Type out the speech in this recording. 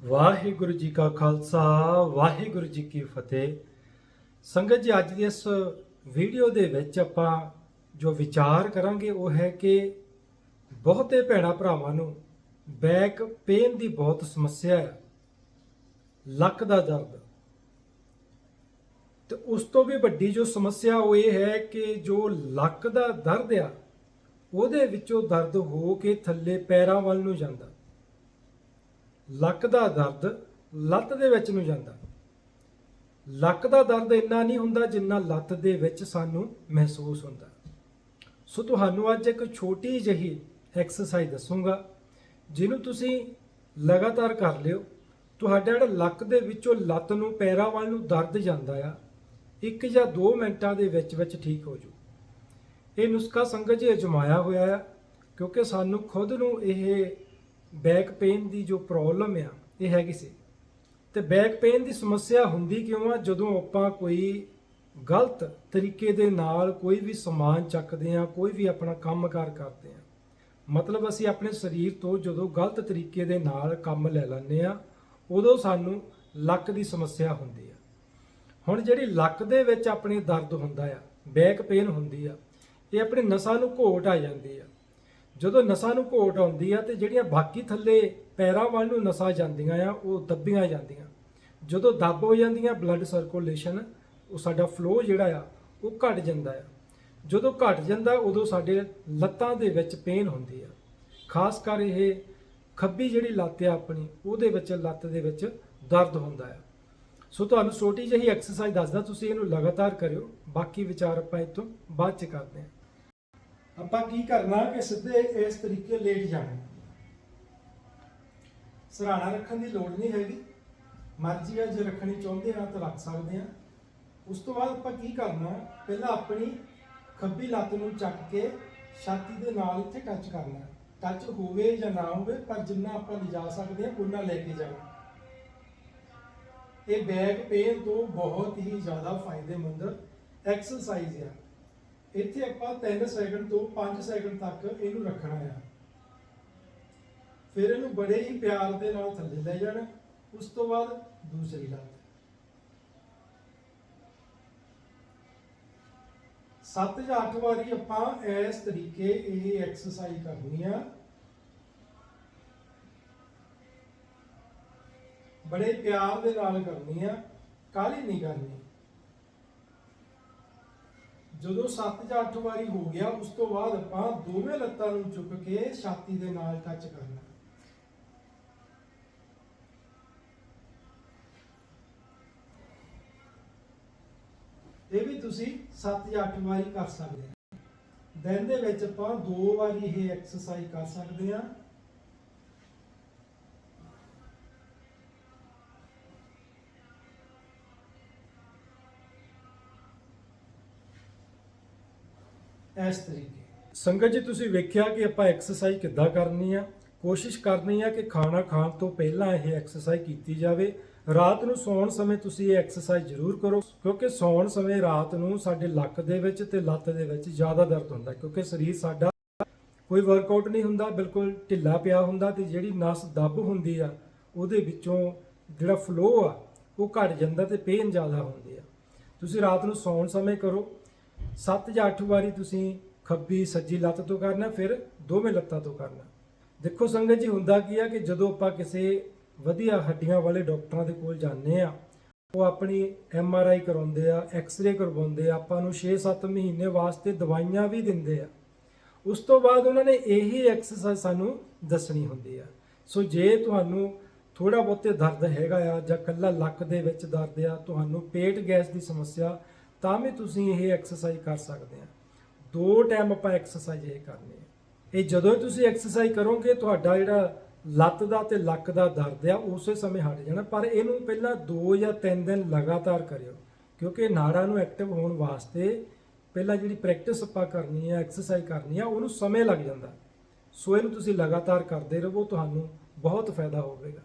ਵਾਹਿਗੁਰੂ ਜੀ ਕਾ ਖਾਲਸਾ, ਵਾਹਿਗੁਰੂ ਜੀ ਕੀ ਫਤਿਹ। ਸੰਗਤ ਜੀ, ਅੱਜ ਦੀ ਇਸ ਵੀਡੀਓ ਦੇ ਵਿੱਚ ਆਪਾਂ ਜੋ ਵਿਚਾਰ ਕਰਾਂਗੇ, ਉਹ ਹੈ ਕਿ ਬਹੁਤੇ ਭੈਣਾ ਭਰਾਵਾਂ ਨੂੰ ਬੈਕ ਪੇਨ ਦੀ ਬਹੁਤ ਸਮੱਸਿਆ ਹੈ, ਲੱਕ ਦਾ ਦਰਦ। ਤੇ ਉਸ ਤੋਂ ਵੀ ਵੱਡੀ ਜੋ ਸਮੱਸਿਆ, ਉਹ ਇਹ ਹੈ ਕਿ ਜੋ ਲੱਕ ਦਾ ਦਰਦ ਆ, ਉਹਦੇ ਵਿੱਚੋਂ ਦਰਦ ਹੋ ਕੇ ਥੱਲੇ ਪੈਰਾਂ ਵੱਲ ਨੂੰ ਜਾਂਦਾ। ਲੱਕ ਦਾ ਦਰਦ ਲੱਤ ਦੇ ਵਿੱਚ ਨੂੰ ਜਾਂਦਾ। ਲੱਕ ਦਾ ਦਰਦ ਇੰਨਾ ਨਹੀਂ ਹੁੰਦਾ ਜਿੰਨਾ ਲੱਤ ਦੇ ਵਿੱਚ ਸਾਨੂੰ ਮਹਿਸੂਸ ਹੁੰਦਾ। ਸੋ ਤੁਹਾਨੂੰ ਅੱਜ ਇੱਕ ਛੋਟੀ ਜਿਹੀ ਐਕਸਰਸਾਈਜ਼ ਦੱਸੂਗਾ, ਜਿਹਨੂੰ ਤੁਸੀਂ ਲਗਾਤਾਰ ਕਰ ਲਿਓ। ਤੁਹਾਡਾ ਜਿਹੜਾ ਲੱਕ ਦੇ ਵਿੱਚੋਂ ਲੱਤ ਨੂੰ, ਪੈਰਾਂ ਵੱਲ ਨੂੰ ਦਰਦ ਜਾਂਦਾ ਆ, ਇੱਕ ਜਾਂ 2 ਮਿੰਟਾਂ ਦੇ ਵਿੱਚ ਵਿੱਚ ਠੀਕ ਹੋ ਜੂ ਇਹ ਨੁਸਖਾ ਸੰਗਤ ਜੀ ਅਜਮਾਇਆ ਹੋਇਆ ਆ, ਕਿਉਂਕਿ ਸਾਨੂੰ ਖੁਦ ਨੂੰ ਇਹ ਬੈਕ ਪੇਨ ਦੀ ਜੋ ਪ੍ਰੋਬਲਮ ਆ, ਇਹ ਹੈਗੀ ਸੀ। ਤੇ ਬੈਕ ਪੇਨ ਦੀ ਸਮੱਸਿਆ ਹੁੰਦੀ ਕਿਉਂ ਆ? ਜਦੋਂ ਆਪਾਂ ਕੋਈ ਗਲਤ ਤਰੀਕੇ ਦੇ ਨਾਲ ਕੋਈ ਵੀ ਸਮਾਨ ਚੱਕਦੇ ਆ, ਕੋਈ ਵੀ ਆਪਣਾ ਕੰਮਕਾਰ ਕਰਦੇ ਆ, ਮਤਲਬ ਅਸੀਂ ਆਪਣੇ ਸਰੀਰ ਤੋਂ ਜਦੋਂ ਗਲਤ ਤਰੀਕੇ ਦੇ ਨਾਲ ਕੰਮ ਲੈ ਲੈਂਦੇ ਆ, ਉਦੋਂ ਸਾਨੂੰ ਲੱਕ ਦੀ ਸਮੱਸਿਆ ਹੁੰਦੀ ਆ। ਹੁਣ ਜਿਹੜੀ ਲੱਕ ਦੇ ਵਿੱਚ ਆਪਣੇ ਦਰਦ ਹੁੰਦਾ ਆ ਬੈਕ ਪੇਨ ਹੁੰਦੀ ਆ, ਇਹ ਆਪਣੇ ਨਸਾਂ ਨੂੰ ਘੋਟ ਆ ਜਾਂਦੀ ਆ। ਜਦੋਂ ਨਸਾਂ ਨੂੰ ਘੋਟ ਆਉਂਦੀ ਆ ਤੇ ਜਿਹੜੀਆਂ ਬਾਕੀ ਥੱਲੇ ਪੈਰਾਂ ਵੱਲ ਨੂੰ ਨਸਾਂ ਜਾਂਦੀਆਂ ਆ, ਉਹ ਦੱਬੀਆਂ ਜਾਂਦੀਆਂ। ਜਦੋਂ ਦੱਬ ਹੋ ਜਾਂਦੀਆਂ ਬਲੱਡ ਸਰਕੂਲੇਸ਼ਨ ਉਹ ਸਾਡਾ ਫਲੋ ਜਿਹੜਾ ਆ, ਉਹ ਘਟ ਜਾਂਦਾ ਆ। ਜਦੋਂ ਘਟ ਜਾਂਦਾ, ਉਦੋਂ ਸਾਡੇ ਲੱਤਾਂ ਦੇ ਵਿੱਚ ਪੇਨ ਹੁੰਦੀ ਆ। ਖਾਸ ਕਰ ਇਹ ਖੱਬੀ ਜਿਹੜੀ ਲੱਤ ਆ ਆਪਣੀ, ਉਹਦੇ ਵਿੱਚ ਲੱਤ ਦੇ ਵਿੱਚ ਦਰਦ ਹੁੰਦਾ ਆ। ਸੋ ਤੁਹਾਨੂੰ ਛੋਟੀ ਜਿਹੀ ਐਕਸਰਸਾਈਜ਼ ਦੱਸਦਾ, ਤੁਸੀਂ ਇਹਨੂੰ ਲਗਾਤਾਰ ਕਰਿਓ। ਬਾਕੀ ਵਿਚਾਰ ਆਪਾਂ ਇਹ ਤੋਂ ਬਾਅਦ ਚ ਕਰਦੇ ਹਾਂ। ਆਪਾਂ ਕੀ ਕਰਨਾ ਕਿ ਸਿੱਧੇ ਇਸ ਤਰੀਕੇ ਲੇਟ ਜਾਣਾ। ਸਰਾਣਾ ਰੱਖਣ ਦੀ ਲੋੜ ਨਹੀਂ ਹੈਗੀ। ਮਰਜ਼ੀ ਆ, ਜੇ ਰੱਖਣੀ ਚਾਹੁੰਦੇ ਆ ਤਾਂ ਰੱਖ ਸਕਦੇ ਆ। ਉਸ ਤੋਂ ਬਾਅਦ ਆਪਾਂ ਕੀ ਕਰਨਾ, ਪਹਿਲਾਂ ਆਪਣੀ ਖੱਬੀ ਲੱਤ ਨੂੰ ਚੱਕ ਕੇ ਛਾਤੀ ਦੇ ਨਾਲ ਇੱਥੇ ਟੱਚ ਕਰਨਾ। ਟੱਚ ਹੋਵੇ ਜਾਂ ਨਾ ਹੋਵੇ, ਪਰ ਜਿੰਨਾ ਆਪਾਂ ਲਿਜਾ ਸਕਦੇ ਆ ਉਨਾ ਲੈ ਕੇ ਜਾਣਾ। ਇਹ ਬੈਕ ਪੇਨ ਤੋਂ ਬਹੁਤ ਹੀ ਜ਼ਿਆਦਾ ਫਾਇਦੇਮੰਦ ਐਕਸਰਸਾਈਜ਼ ਆ। ਇੱਥੇ ਆਪਾਂ 3 ਸੈਕਿੰਡ ਤੋਂ 5 ਸੈਕਿੰਡ ਤੱਕ ਇਹਨੂੰ ਰੱਖਣਾ ਆ। ਫਿਰ ਇਹਨੂੰ ਬੜੇ ਹੀ ਪਿਆਰ ਦੇ ਨਾਲ ਥੱਲੇ ਲੈ ਜਾਣਾ, ਉਸ ਤੋਂ ਬਾਅਦ ਦੂਸਰੀ ਲੱਤ ਸੱਤ ਜਾਂ ਅੱਠ ਵਾਰੀ ਆਪਾਂ ਇਸ ਤਰੀਕੇ ਇਹ ਐਕਸਰਸਾਈਜ਼ ਕਰਨੀ ਆ। ਬੜੇ ਪਿਆਰ ਦੇ ਨਾਲ ਕਰਨੀ ਆ, ਕਾਹਲੀ ਨਹੀਂ ਕਰਨੀ। ਜਦੋਂ 7 ਜਾਂ 8 ਵਾਰੀ ਹੋ ਗਿਆ, ਉਸ ਤੋਂ ਬਾਅਦ ਆਪਾਂ ਦੋਵੇਂ ਲੱਤਾਂ ਨੂੰ ਚੁੱਕ ਕੇ ਛਾਤੀ ਦੇ ਨਾਲ ਟੱਚ ਕਰਨਾ। ਇਹ ਵੀ ਤੁਸੀਂ 7 ਜਾਂ 8 ਵਾਰੀ ਕਰ ਸਕਦੇ ਆ। ਦਿਨ ਦੇ ਵਿੱਚ ਆਪਾਂ ਦੋ ਵਾਰੀ ਇਹ ਐਕਸਰਸਾਈਜ਼ ਕਰ ਸਕਦੇ ਆ। ਇਸ ਤਰੀਕੇ। ਸੰਗਤ ਜੀ, ਤੁਸੀਂ ਵੇਖਿਆ ਕਿ ਆਪਾਂ ਐਕਸਰਸਾਈਜ਼ ਕਿੱਦਾਂ ਕਰਨੀ ਆ? ਕੋਸ਼ਿਸ਼ ਕਰਨੀ ਆ ਕਿ ਖਾਣਾ ਖਾਣ ਤੋਂ ਪਹਿਲਾਂ ਇਹ ਐਕਸਰਸਾਈਜ਼ ਕੀਤੀ ਜਾਵੇ। ਰਾਤ ਨੂੰ ਸੌਣ ਸਮੇਂ ਤੁਸੀਂ ਇਹ ਐਕਸਰਸਾਈਜ਼ ਜ਼ਰੂਰ ਕਰੋ, ਕਿਉਂਕਿ ਸੌਣ ਸਮੇਂ ਰਾਤ ਨੂੰ ਸਾਡੇ ਲੱਕ ਦੇ ਵਿੱਚ ਤੇ ਲੱਤ ਦੇ ਵਿੱਚ ਜ਼ਿਆਦਾ ਦਰਦ ਹੁੰਦਾ, ਕਿਉਂਕਿ ਸਰੀਰ ਸਾਡਾ ਕੋਈ ਵਰਕਆਊਟ ਨਹੀਂ ਹੁੰਦਾ, ਬਿਲਕੁਲ ਢਿੱਲਾ ਪਿਆ ਹੁੰਦਾ ਤੇ ਜਿਹੜੀ ਨਸ ਦੱਬ ਹੁੰਦੀ ਆ, ਉਹਦੇ ਵਿੱਚੋਂ ਜਿਹੜਾ ਫਲੋ ਆ, ਉਹ ਘਟ ਜਾਂਦਾ ਤੇ ਪੇਨ ਜ਼ਿਆਦਾ ਹੁੰਦੀ ਆ। ਤੁਸੀਂ ਰਾਤ ਨੂੰ ਸੌਣ ਸਮੇਂ ਕਰੋ 7 ਜਾਂ 8 ਵਾਰੀ ਤੁਸੀਂ ਖੱਬੀ ਸੱਜੀ ਲੱਤ ਤੋਂ ਕਰਨਾ, ਫਿਰ ਦੋਵੇਂ ਲੱਤਾਂ ਤੋਂ ਕਰਨਾ। ਦੇਖੋ ਸੰਗਤ ਜੀ, ਹੁੰਦਾ ਕੀ ਆ ਕਿ ਜਦੋਂ ਆਪਾਂ ਕਿਸੇ ਵਧੀਆ ਹੱਡੀਆਂ ਵਾਲੇ ਡਾਕਟਰਾਂ ਦੇ ਕੋਲ ਜਾਂਦੇ ਆ, ਉਹ ਆਪਣੀ ਐਮ ਆਰ ਆਈ ਕਰਾਉਂਦੇ ਆ, ਐਕਸ-ਰੇ ਕਰਵਾਉਂਦੇ ਆ, ਆਪਾਂ ਨੂੰ 6-7 ਮਹੀਨੇ ਵਾਸਤੇ ਦਵਾਈਆਂ ਵੀ ਦਿੰਦੇ ਆ। ਉਸ ਤੋਂ ਬਾਅਦ ਉਹਨਾਂ ਨੇ ਇਹੀ ਐਕਸਰਸਾਈਜ਼ ਸਾਨੂੰ ਦੱਸਣੀ ਹੁੰਦੀ ਆ। ਸੋ ਜੇ ਤੁਹਾਨੂੰ ਥੋੜਾ ਬਹੁਤੇ ਦਰਦ ਹੈਗਾ ਆ ਜਾਂ ਕੱਲਾ ਲੱਕ ਦੇ ਵਿੱਚ ਦਰਦ ਆ, ਤੁਹਾਨੂੰ ਪੇਟ ਗੈਸ ਦੀ ਸਮੱਸਿਆ ਤਾਂ ਵੀ ਤੁਸੀਂ ਇਹ ਐਕਸਰਸਾਈਜ਼ ਕਰ ਸਕਦੇ ਆ। ਦੋ ਟਾਈਮ ਆਪਾਂ ਐਕਸਰਸਾਈਜ਼ ਇਹ ਕਰਨੀ ਹੈ ਇਹ ਜਦੋਂ ਹੀ ਤੁਸੀਂ ਐਕਸਰਸਾਈਜ਼ ਕਰੋਗੇ, ਤੁਹਾਡਾ ਜਿਹੜਾ ਲੱਤ ਦਾ ਤੇ ਲੱਕ ਦਾ ਦਰਦ ਆ, ਉਸੇ ਸਮੇਂ ਹਟ ਜਾਣਾ। ਪਰ ਇਹਨੂੰ ਪਹਿਲਾਂ 2 ਜਾਂ 3 ਦਿਨ ਲਗਾਤਾਰ ਕਰਿਓ, ਕਿਉਂਕਿ ਨਾੜਾਂ ਨੂੰ ਐਕਟਿਵ ਹੋਣ ਵਾਸਤੇ ਪਹਿਲਾਂ ਜਿਹੜੀ ਪ੍ਰੈਕਟਿਸ ਆਪਾਂ ਕਰਨੀ ਹੈ ਐਕਸਰਸਾਈਜ਼ ਕਰਨੀ ਆ, ਉਹਨੂੰ ਸਮੇਂ ਲੱਗ ਜਾਂਦਾ। ਸੋ ਇਹਨੂੰ ਤੁਸੀਂ ਲਗਾਤਾਰ ਕਰਦੇ ਰਹੋ, ਤੁਹਾਨੂੰ ਬਹੁਤ ਫਾਇਦਾ ਹੋਵੇਗਾ।